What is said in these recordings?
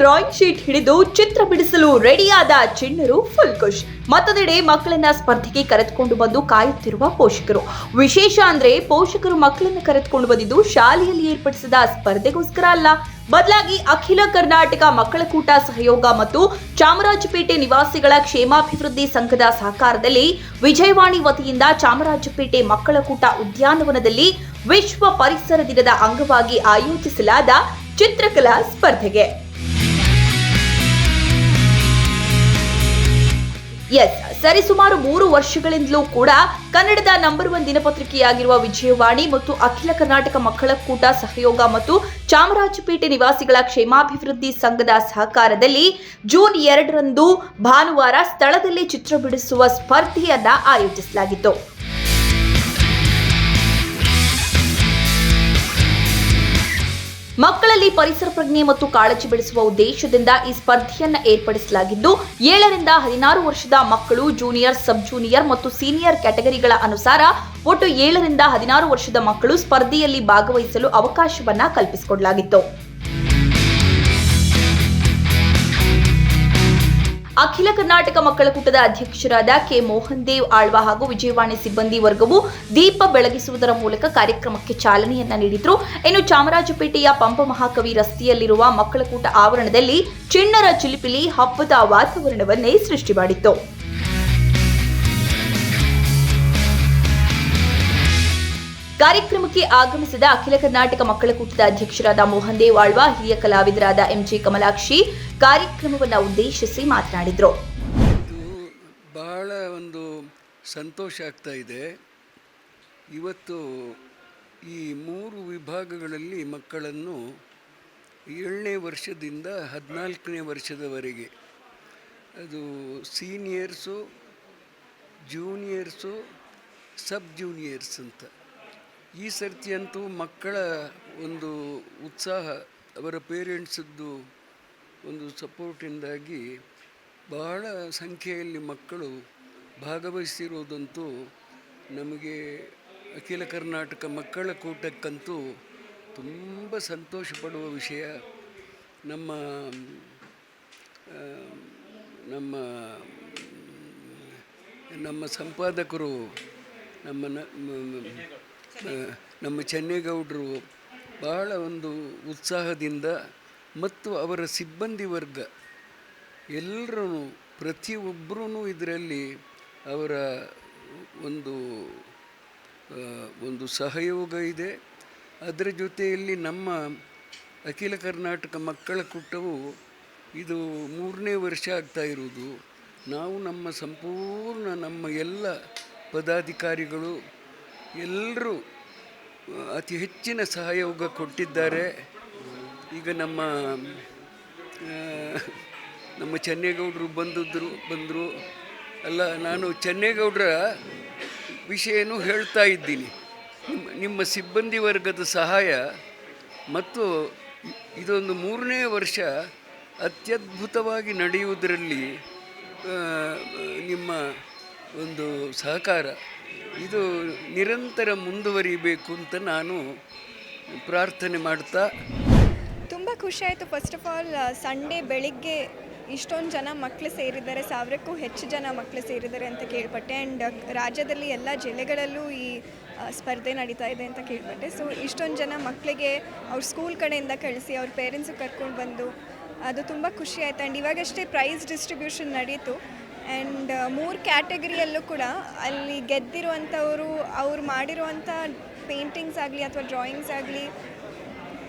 Drawing sheet ಹಿಡಿದು ಚಿತ್ರ ಬಿಡಿಸಲು ರೆಡಿಯಾದ ಚಿಣ್ಣರು full ಖುಷ್ ಮತ್ತೊಂದೆಡೆ ಮಕ್ಕಳನ್ನ ಸ್ಪರ್ಧೆಗೆ ಕರೆದುಕೊಂಡು ಬಂದು ಕಾಯುತ್ತಿರುವ ಪೋಷಕರು. ವಿಶೇಷ ಅಂದ್ರೆ ಪೋಷಕರು ಮಕ್ಕಳನ್ನ ಕರೆದುಕೊಂಡು ಬಂದಿದ್ದು ಶಾಲೆಯಲ್ಲಿ ಏರ್ಪಡಿಸಿದ ಸ್ಪರ್ಧೆಗೋಸ್ಕರ ಅಲ್ಲ. ಬದಲಾಗಿ ಅಖಿಲ ಕರ್ನಾಟಕ ಮಕ್ಕಳ ಕೂಟ ಸಹಯೋಗ ಮತ್ತು ಚಾಮರಾಜಪೇಟೆ ನಿವಾಸಿಗಳ ಕ್ಷೇಮಾಭಿವೃದ್ಧಿ ಸಂಘದ ಸಹಕಾರದಲ್ಲಿ ವಿಜಯವಾಣಿ ವತಿಯಿಂದ ಚಾಮರಾಜಪೇಟೆ ಮಕ್ಕಳ ಕೂಟ ಉದ್ಯಾನವನದಲ್ಲಿ ವಿಶ್ವ ಪರಿಸರ ದಿನದ ಅಂಗವಾಗಿ ಆಯೋಜಿಸಲಾದ ಚಿತ್ರಕಲಾ ಸ್ಪರ್ಧೆಗೆ. ಎಸ್ ಸರಿಸುಮಾರು ಮೂರು ವರ್ಷಗಳಿಂದಲೂ ಕೂಡ ಕನ್ನಡದ ನಂಬರ್ ಒನ್ ದಿನಪತ್ರಿಕೆಯಾಗಿರುವ ವಿಜಯವಾಣಿ ಮತ್ತು ಅಖಿಲ ಕರ್ನಾಟಕ ಮಕ್ಕಳ ಕೂಟ ಸಹಯೋಗ ಮತ್ತು ಚಾಮರಾಜಪೇಟೆ ನಿವಾಸಿಗಳ ಕ್ಷೇಮಾಭಿವೃದ್ಧಿ ಸಂಘದ ಸಹಕಾರದಲ್ಲಿ ಜೂನ್ ಎರಡರಂದು ಭಾನುವಾರ ಸ್ಥಳದಲ್ಲಿ ಚಿತ್ರ ಬಿಡಿಸುವ ಸ್ಪರ್ಧೆಯನ್ನ ಆಯೋಜಿಸಲಾಗಿತ್ತು. ಮಕ್ಕಳಲ್ಲಿ ಪರಿಸರ ಪ್ರಜ್ಞೆ ಮತ್ತು ಕಾಳಜಿ ಬೆಳೆಸುವ ಉದ್ದೇಶದಿಂದ ಈ ಸ್ಪರ್ಧೆಯನ್ನ ಏರ್ಪಡಿಸಲಾಗಿದ್ದು, ಏಳರಿಂದ ಹದಿನಾರು ವರ್ಷದ ಮಕ್ಕಳು ಜೂನಿಯರ್ ಸಬ್ ಜೂನಿಯರ್ ಮತ್ತು ಸೀನಿಯರ್ ಕ್ಯಾಟಗರಿಗಳ ಅನುಸಾರ ಒಟ್ಟು ಏಳರಿಂದ ಹದಿನಾರು ವರ್ಷದ ಮಕ್ಕಳು ಸ್ಪರ್ಧೆಯಲ್ಲಿ ಭಾಗವಹಿಸಲು ಅವಕಾಶವನ್ನ ಕಲ್ಪಿಸಿಕೊಡಲಾಗಿತ್ತು. ಅಖಿಲ ಕರ್ನಾಟಕ ಮಕ್ಕಳ ಕೂಟದ ಅಧ್ಯಕ್ಷರಾದ ಕೆ ಮೋಹನ್ ದೇವ್ ಆಳ್ವ ಹಾಗೂ ವಿಜಯವಾಣಿ ಸಿಬ್ಬಂದಿ ವರ್ಗವು ದೀಪ ಬೆಳಗಿಸುವುದರ ಮೂಲಕ ಕಾರ್ಯಕ್ರಮಕ್ಕೆ ಚಾಲನೆಯನ್ನ ನೀಡಿದ್ರು. ಇನ್ನು ಚಾಮರಾಜಪೇಟೆಯ ಪಂಪ ಮಹಾಕವಿ ರಸ್ತೆಯಲ್ಲಿರುವ ಮಕ್ಕಳ ಕೂಟ ಆವರಣದಲ್ಲಿ ಚಿಣ್ಣರ ಚಿಲಿಪಿಲಿ ಹಬ್ಬದ ವಾತಾವರಣವನ್ನೇ ಸೃಷ್ಟಿ ಮಾಡಿತ್ತು. ಕಾರ್ಯಕ್ರಮಕ್ಕೆ ಆಗಮಿಸಿದ ಅಖಿಲ ಕರ್ನಾಟಕ ಮಕ್ಕಳ ಕೂಟದ ಅಧ್ಯಕ್ಷರಾದ ಮೋಹನ್ ದೇವ್ ಆಳ್ವ ಹಿರಿಯ ಕಲಾವಿದರಾದ ಎಂಜಿ ಕಮಲಾಕ್ಷಿ ಕಾರ್ಯಕ್ರಮವನ್ನು ಉದ್ದೇಶಿಸಿ ಮಾತನಾಡಿದರು. ಬಹಳ ಒಂದು ಸಂತೋಷ ಆಗ್ತಾ ಇದೆ. ಇವತ್ತು ಈ ಮೂರು ವಿಭಾಗಗಳಲ್ಲಿ ಮಕ್ಕಳನ್ನು ಏಳನೇ ವರ್ಷದಿಂದ ಹದಿನಾಲ್ಕನೇ ವರ್ಷದವರೆಗೆ, ಅದು ಸೀನಿಯರ್ಸು, ಜೂನಿಯರ್ಸು, ಸಬ್ ಜೂನಿಯರ್ಸ್ ಅಂತ. ಈ ಸರ್ತಿಯಂತೂ ಮಕ್ಕಳ ಒಂದು ಉತ್ಸಾಹ, ಅವರ ಪೇರೆಂಟ್ಸದ್ದು ಒಂದು ಸಪೋರ್ಟಿಂದಾಗಿ ಬಹಳ ಸಂಖ್ಯೆಯಲ್ಲಿ ಮಕ್ಕಳು ಭಾಗವಹಿಸಿರುವುದಂತೂ ನಮಗೆ ಅಖಿಲ ಕರ್ನಾಟಕ ಮಕ್ಕಳ ಕೂಟಕ್ಕಂತೂ ತುಂಬ ಸಂತೋಷ ಪಡುವ ವಿಷಯ. ನಮ್ಮ ನಮ್ಮ ನಮ್ಮ ಸಂಪಾದಕರು, ನಮ್ಮ ನಮ್ಮ ಚೆನ್ನೇಗೌಡರು ಬಹಳ ಒಂದು ಉತ್ಸಾಹದಿಂದ ಮತ್ತು ಅವರ ಸಿಬ್ಬಂದಿ ವರ್ಗ ಎಲ್ಲರೂ ಪ್ರತಿಯೊಬ್ಬರೂ ಇದರಲ್ಲಿ ಅವರ ಒಂದು ಒಂದು ಸಹಯೋಗ ಇದೆ. ಅದರ ಜೊತೆಯಲ್ಲಿ ನಮ್ಮ ಅಖಿಲ ಕರ್ನಾಟಕ ಮಕ್ಕಳ ಕೂಟವು ಇದು ಮೂರನೇ ವರ್ಷ ಆಗ್ತಾ ಇರುವುದು. ನಾವು ನಮ್ಮ ಸಂಪೂರ್ಣ ನಮ್ಮ ಎಲ್ಲ ಪದಾಧಿಕಾರಿಗಳು ಎಲ್ಲರೂ ಅತಿ ಹೆಚ್ಚಿನ ಸಹಯೋಗ ಕೊಟ್ಟಿದ್ದಾರೆ. ಈಗ ನಮ್ಮ ನಮ್ಮ ಚೆನ್ನೇಗೌಡರು ಬಂದಿದ್ದರು ಬಂದರು. ಅಲ್ಲ, ನಾನು ಚೆನ್ನೇಗೌಡರ ವಿಷಯನೂ ಹೇಳ್ತಾ ಇದ್ದೀನಿ. ನಿಮ್ಮ ನಿಮ್ಮ ಸಿಬ್ಬಂದಿ ವರ್ಗದ ಸಹಾಯ ಮತ್ತು ಇದೊಂದು ಮೂರನೇ ವರ್ಷ ಅತ್ಯದ್ಭುತವಾಗಿ ನಡೆಯುವುದರಲ್ಲಿ ನಿಮ್ಮ ಒಂದು ಸಹಕಾರ. ಇದು ನಿರಂತರ ಮುಂದುವರಿಬೇಕು ಅಂತ ನಾನು ಪ್ರಾರ್ಥನೆ ಮಾಡ್ತಾ ತುಂಬ ಖುಷಿ ಆಯಿತು. ಫಸ್ಟ್ ಆಫ್ ಆಲ್ ಸಂಡೇ ಬೆಳಿಗ್ಗೆ ಇಷ್ಟೊಂದು ಜನ ಮಕ್ಕಳು ಸೇರಿದ್ದಾರೆ. ಸಾವಿರಕ್ಕೂ ಹೆಚ್ಚು ಜನ ಮಕ್ಕಳು ಸೇರಿದ್ದಾರೆ ಅಂತ ಕೇಳ್ಪಟ್ಟೆ. ಆ್ಯಂಡ್ ರಾಜ್ಯದಲ್ಲಿ ಎಲ್ಲ ಜಿಲ್ಲೆಗಳಲ್ಲೂ ಈ ಸ್ಪರ್ಧೆ ನಡೀತಾ ಇದೆ ಅಂತ ಕೇಳ್ಪಟ್ಟೆ. ಸೊ ಇಷ್ಟೊಂದು ಜನ ಮಕ್ಕಳಿಗೆ ಅವ್ರ ಸ್ಕೂಲ್ ಕಡೆಯಿಂದ ಕಳಿಸಿ, ಅವ್ರ ಪೇರೆಂಟ್ಸು ಕರ್ಕೊಂಡು ಬಂದು, ಅದು ತುಂಬ ಖುಷಿ ಆಯಿತು. ಆ್ಯಂಡ್ ಇವಾಗಷ್ಟೇ ಪ್ರೈಸ್ ಡಿಸ್ಟ್ರಿಬ್ಯೂಷನ್ ನಡೀತು. ಆ್ಯಂಡ್ ಮೂರು ಕ್ಯಾಟಗರಿಯಲ್ಲೂ ಕೂಡ ಅಲ್ಲಿ ಗೆದ್ದಿರುವಂಥವರು ಅವ್ರು ಮಾಡಿರುವಂಥ ಪೇಂಟಿಂಗ್ಸ್ ಆಗಲಿ ಅಥವಾ ಡ್ರಾಯಿಂಗ್ಸ್ ಆಗಲಿ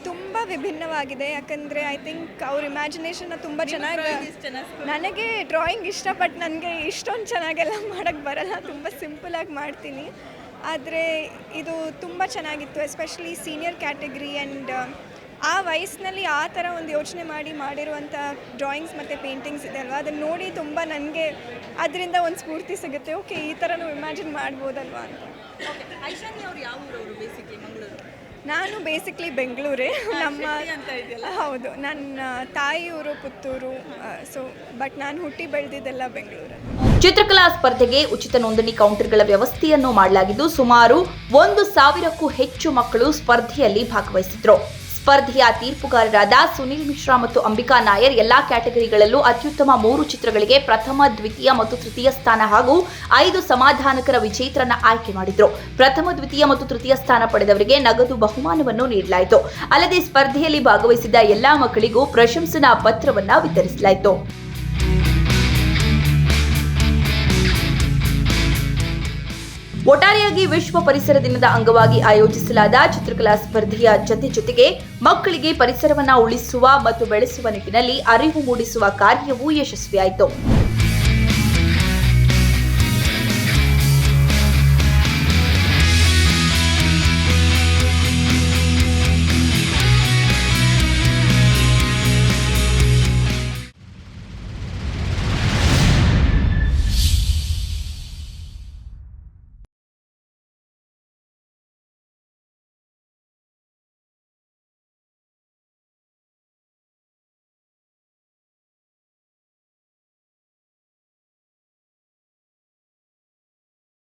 ತುಂಬ ವಿಭಿನ್ನವಾಗಿದೆ. ಯಾಕಂದರೆ ಐ ಥಿಂಕ್ ಅವ್ರ ಇಮ್ಯಾಜಿನೇಷನ್ನ ತುಂಬ ಚೆನ್ನಾಗಿ ನನಗೆ ಡ್ರಾಯಿಂಗ್ ಇಷ್ಟ ಬಟ್ ನನಗೆ ಇಷ್ಟೊಂದು ಚೆನ್ನಾಗೆಲ್ಲ ಮಾಡೋಕ್ಕೆ ಬರಲ್ಲ. ತುಂಬ ಸಿಂಪಲಾಗಿ ಮಾಡ್ತೀನಿ. ಆದರೆ ಇದು ತುಂಬ ಚೆನ್ನಾಗಿತ್ತು ಎಸ್ಪೆಷಲಿ ಸೀನಿಯರ್ ಕ್ಯಾಟಗರಿ ಆ್ಯಂಡ್ ಆ ವಯಸ್ಸಿನಲ್ಲಿ ಆ ಥರ ಒಂದು ಯೋಚನೆ ಮಾಡಿ ಮಾಡಿರುವಂಥ ಡ್ರಾಯಿಂಗ್ಸ್ ಮತ್ತು ಪೇಂಟಿಂಗ್ಸ್ ಇದೆ ಅಲ್ವಾ? ಅದನ್ನು ನೋಡಿ ತುಂಬ ನನಗೆ ಅದರಿಂದ ಒಂದು ಸ್ಫೂರ್ತಿ ಸಿಗುತ್ತೆ. ಓಕೆ ಈ ಥರನೂ ಇಮ್ಯಾಜಿನ್ ಮಾಡ್ಬೋದಲ್ವಾ ಅಂತ. ನಾನು ಬೇಸಿಕ್ಲಿ ಬೆಂಗಳೂರೇ. ನಮ್ಮ ಹೌದು ನನ್ನ ತಾಯಿಯವರು ಊರು ಪುತ್ತೂರು ಸೊ ಬಟ್ ನಾನು ಹುಟ್ಟಿ ಬೆಳೆದಿದ್ದೆಲ್ಲ ಬೆಂಗಳೂರಲ್ಲಿ ಚಿತ್ರಕಲಾ ಸ್ಪರ್ಧೆಗೆ ಉಚಿತ ನೋಂದಣಿ ಕೌಂಟರ್ಗಳ ವ್ಯವಸ್ಥೆಯನ್ನು ಮಾಡಲಾಗಿದ್ದು ಸುಮಾರು ಒಂದು ಸಾವಿರಕ್ಕೂ ಹೆಚ್ಚು ಮಕ್ಕಳು ಸ್ಪರ್ಧೆಯಲ್ಲಿ ಭಾಗವಹಿಸಿದ್ರು. ಸ್ಪರ್ಧೆಯ ತೀರ್ಪುಗಾರರಾದ ಸುನೀಲ್ ಮಿಶ್ರಾ ಮತ್ತು ಅಂಬಿಕಾ ನಾಯರ್ ಎಲ್ಲಾ ಕ್ಯಾಟಗರಿಗಳಲ್ಲೂ ಅತ್ಯುತ್ತಮ ಮೂರು ಚಿತ್ರಗಳಿಗೆ ಪ್ರಥಮ, ದ್ವಿತೀಯ ಮತ್ತು ತೃತೀಯ ಸ್ಥಾನ ಹಾಗೂ ಐದು ಸಮಾಧಾನಕರ ವಿಜೇತರನ್ನ ಆಯ್ಕೆ ಮಾಡಿದ್ರು. ಪ್ರಥಮ, ದ್ವಿತೀಯ ಮತ್ತು ತೃತೀಯ ಸ್ಥಾನ ಪಡೆದವರಿಗೆ ನಗದು ಬಹುಮಾನವನ್ನು ನೀಡಲಾಯಿತು. ಅಲ್ಲದೆ ಸ್ಪರ್ಧೆಯಲ್ಲಿ ಭಾಗವಹಿಸಿದ್ದ ಎಲ್ಲಾ ಮಕ್ಕಳಿಗೂ ಪ್ರಶಂಸನಾ ಪತ್ರವನ್ನ ವಿತರಿಸಲಾಯಿತು. ಒಟ್ಟಾರೆಯಾಗಿ ವಿಶ್ವ ಪರಿಸರ ದಿನದ ಅಂಗವಾಗಿ ಆಯೋಜಿಸಲಾದ ಚಿತ್ರಕಲಾ ಸ್ಪರ್ಧೆಯ ಜೊತೆ ಜೊತೆಗೆ ಮಕ್ಕಳಿಗೆ ಪರಿಸರವನ್ನ ಉಳಿಸುವ ಮತ್ತು ಬೆಳೆಸುವ ನಿಟ್ಟಿನಲ್ಲಿ ಅರಿವು ಮೂಡಿಸುವ ಕಾರ್ಯವೂ ಯಶಸ್ವಿಯಾಯಿತು.